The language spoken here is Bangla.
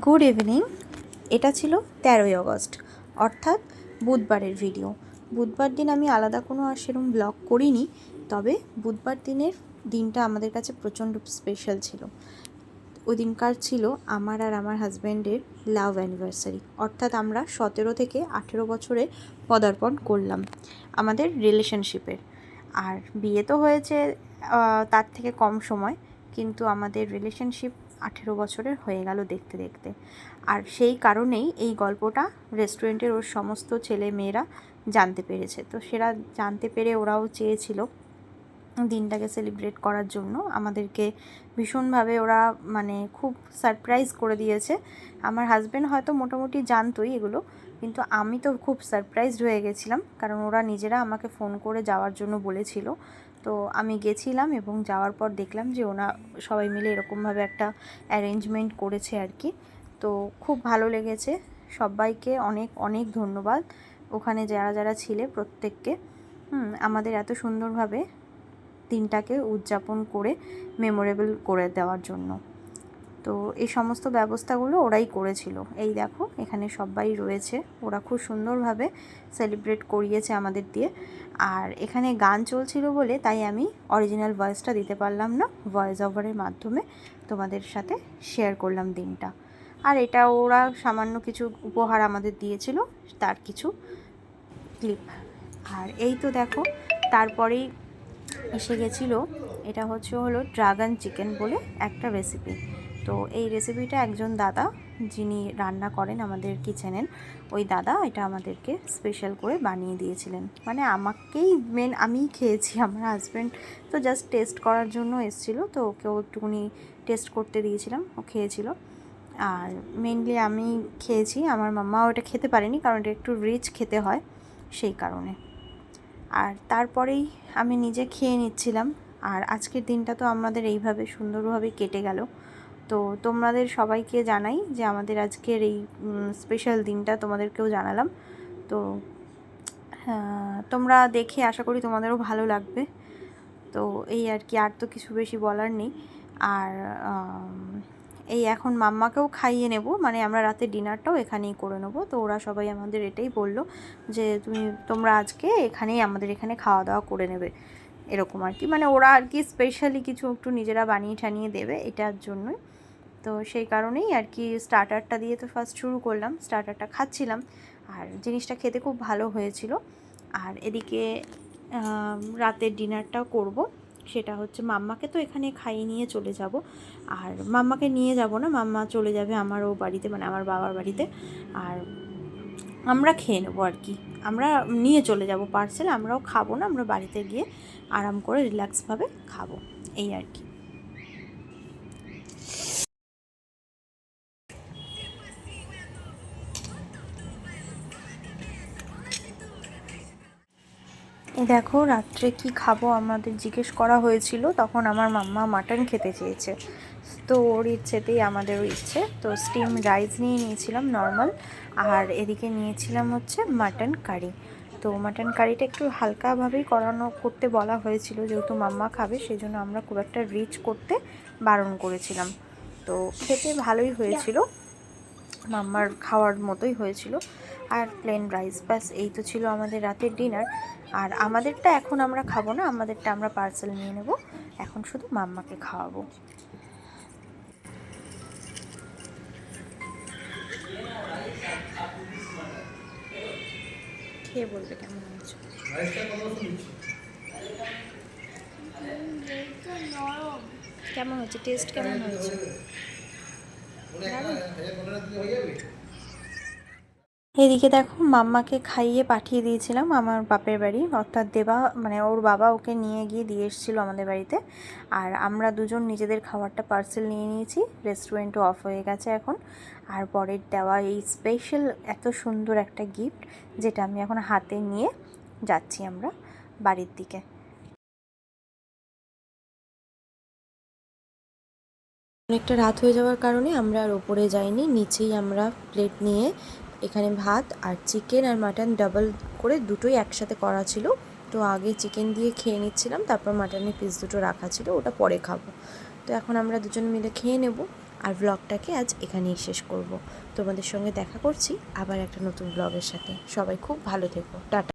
গুড ইভিনিং এটা ছিল তেরোই আগস্ট অর্থাৎ বুধবারের ভিডিও বুধবার দিন আমি আলাদা কোনো আর সেরকম ব্লগ করিনি, তবে বুধবার দিনের দিনটা আমাদের কাছে প্রচণ্ড স্পেশাল ছিল। ওই দিনকার ছিল আমার আর আমার হাজব্যান্ডের লাভ অ্যানিভার্সারি অর্থাৎ আমরা সতেরো থেকে আঠেরো বছরে পদার্পণ করলাম আমাদের রিলেশনশিপের আর বিয়ে তো হয়েছে তার থেকে কম সময়, কিন্তু আমাদের রিলেশনশিপ আঠেরো বছরের হয়ে গেল দেখতে দেখতে। আর সেই কারণেই এই গল্পটা রেস্টুরেন্টের ওর সমস্ত ছেলে মেয়েরা জানতে পেরেছে। তো সেরা জানতে পেরে ওরাও চেয়েছিল দিনটাকে সেলিব্রেট করার জন্য। আমাদেরকে ভীষণভাবে ওরা মানে খুব সারপ্রাইজ করে দিয়েছে। আমার হাজব্যান্ড হয়তো মোটামুটি জানতোই এগুলো, কিন্তু আমি তো খুব সারপ্রাইজড হয়ে গেছিলাম। কারণ ওরা নিজেরা আমাকে ফোন করে যাওয়ার জন্য বলেছিল। তো আমি গেছিলাম এবং যাওয়ার পর দেখলাম যে ওনা সবাই মিলে এরকমভাবে একটা অ্যারেঞ্জমেন্ট করেছে আর কি। তো খুব ভালো লেগেছে। সবাইকে অনেক অনেক ধন্যবাদ। ওখানে যারা যারা ছিলে প্রত্যেককে। আমাদের এত সুন্দরভাবে দিনটাকে উদযাপন করে মেমোরেবল করে দেওয়ার জন্য। তো এই সমস্ত ব্যবস্থাগুলো ওরাই করেছিল। এই দেখো, এখানে সবাই রয়েছে। ওরা খুব সুন্দরভাবে সেলিব্রেট করিয়েছে আমাদের দিয়ে। আর এখানে গান চলছিল বলে তাই আমি অরিজিনাল ভয়েসটা দিতে পারলাম না। ভয়েস ওভারের মাধ্যমে তোমাদের সাথে শেয়ার করলাম দিনটা। আর এটা ওরা সামান্য কিছু উপহার আমাদের দিয়েছিল, তার কিছু ক্লিপ আর এই তো দেখো, তারপরেই এসে গেছিল, এটা হচ্ছে হলো ড্রাগন চিকেন বলে একটা রেসিপি তো এই রেসিপিটা একজন দাদা যিনি রান্না করেন আমাদের কিচেনের ওই দাদা এটা আমাদেরকে স্পেশাল করে বানিয়ে দিয়েছিলেন। মানে আমাকেই মেন আমিই খেয়েছি, আমার হাজব্যান্ড তো জাস্ট টেস্ট করার জন্য এসেছিল, তো ওকেও একটুখানি টেস্ট করতে দিয়েছিলাম, ও খেয়েছিল। আর মেনলি আমি খেয়েছি, আমার মাম্মাও এটা খেতে পারেনি কারণ এটা একটু রিচ খেতে হয় সেই কারণে। আর তারপরেই আমি নিজে খেয়ে নিচ্ছিলাম, আর আজকের দিনটা তো আমাদের এইভাবে সুন্দরভাবে কেটে গেল। তো তোমাদের সবাইকে জানাই যে আমাদের আজকের এই স্পেশাল দিনটা তোমাদেরকেও জানালাম। তো আহ, তোমরা দেখে আশা করি তোমাদেরও ভালো লাগবে। তো এই আর কি আর তো কিছু বেশি বলার নেই। আর এই এখন মাম্মাকেও খাইয়ে নেব। মানে আমরা রাতে ডিনারটাও এখানেই করে নেব। তো ওরা সবাই আমাদের এটাই বলল যে তুমি তোমরা আজকে এখানেই আমাদের এখানে খাওয়া দাওয়া করে নেবে। এরকম আর কি। মানে ওরা আর কি স্পেশালি কিছু একটু নিজেরা বানিয়ে ঠানিয়ে দেবে এটার জন্যই। তো সেই কারণেই আর কি স্টার্টারটা দিয়ে তো ফার্স্ট শুরু করলাম স্টার্টারটা খাচ্ছিলাম। আর জিনিসটা খেতে খুব ভালো হয়েছিল। আর এদিকে রাতের ডিনারটাও করব। সেটা হচ্ছে মাম্মাকে তো এখানে খাইয়ে নিয়ে চলে যাব। আর মাম্মাকে নিয়ে যাব না, মাম্মা চলে যাবে আমারও বাড়িতে মানে আমার বাবার বাড়িতে। আর আমরা খেয়ে নেব আর কি। আমরা নিয়ে চলে যাব পার্সেল আমরাও খাব না, আমরা বাড়িতে গিয়ে আরাম করে রিল্যাক্সভাবে খাব। এই আর কি। দেখো, রাত্রে কি খাব আমাদের জিজ্ঞেস করা হয়েছিল, তখন আমার মাম্মা মাটন খেতে চেয়েছে। তো ওর ইচ্ছেতেই আমাদেরও ইচ্ছে। তো স্টিম রাইস নিয়ে নিয়েছিলাম নর্মাল আর এদিকে নিয়েছিলাম হচ্ছে মাটন কারি তো মাটন কারিটা একটু হালকাভাবেই করানো, করতে বলা হয়েছিল, যেহেতু মাম্মা খাবে সেই জন্য আমরা খুব একটা রিচ করতে বারণ করেছিলাম। তো খেতে ভালোই হয়েছিল। মাম্মার খাওয়ার মতোই হয়েছিল। আর প্লেন রাইস ব্যাস, এই তো ছিল আমাদের রাতের ডিনার আর আমাদেরটা এখন আমরা খাব না, আমাদেরটা আমরা পার্সেল নিয়ে নেব। এখন শুধু মাম্মাকে খাওয়াবো। খেয়ে বলবে কেমন হয়েছে। কেমন হচ্ছে টেস্ট কেমন হয়েছে? এদিকে দেখো মাম্মাকে খাইয়ে পাঠিয়ে দিয়েছিলাম আমার বাপের বাড়ি। অর্থাৎ দেবা মানে ওর বাবা ওকে নিয়ে গিয়ে দিয়ে এসেছিল আমাদের বাড়িতে। আর আমরা দুজন নিজেদের খাবারটা পার্সেল নিয়ে নিয়েছি। রেস্টুরেন্টও অফ হয়ে গেছে এখন। আর পরের দেওয়া এই স্পেশাল এত সুন্দর একটা গিফট যেটা আমি এখন হাতে নিয়ে যাচ্ছি আমরা বাড়ির দিকে। অনেকটা রাত হয়ে যাওয়ার কারণে আমরা আর ওপরে যাইনি, নিচেই আমরা প্লেট নিয়ে এখানে ভাত আর চিকেন আর মাটন ডাবল করে দুটোই একসাথে করা ছিল। তো আগে চিকেন দিয়ে খেয়ে নিচ্ছিলাম, তারপর মাটনের পিস দুটো রাখা ছিল, ওটা পরে খাব। তো এখন আমরা দুজন মিলে খেয়ে নেব আর ব্লগটাকে আজ এখানেই শেষ করব। তোমাদের সঙ্গে দেখা করছি আবার একটা নতুন ব্লগের সাথে। সবাই খুব ভালো থেকো। টাটা।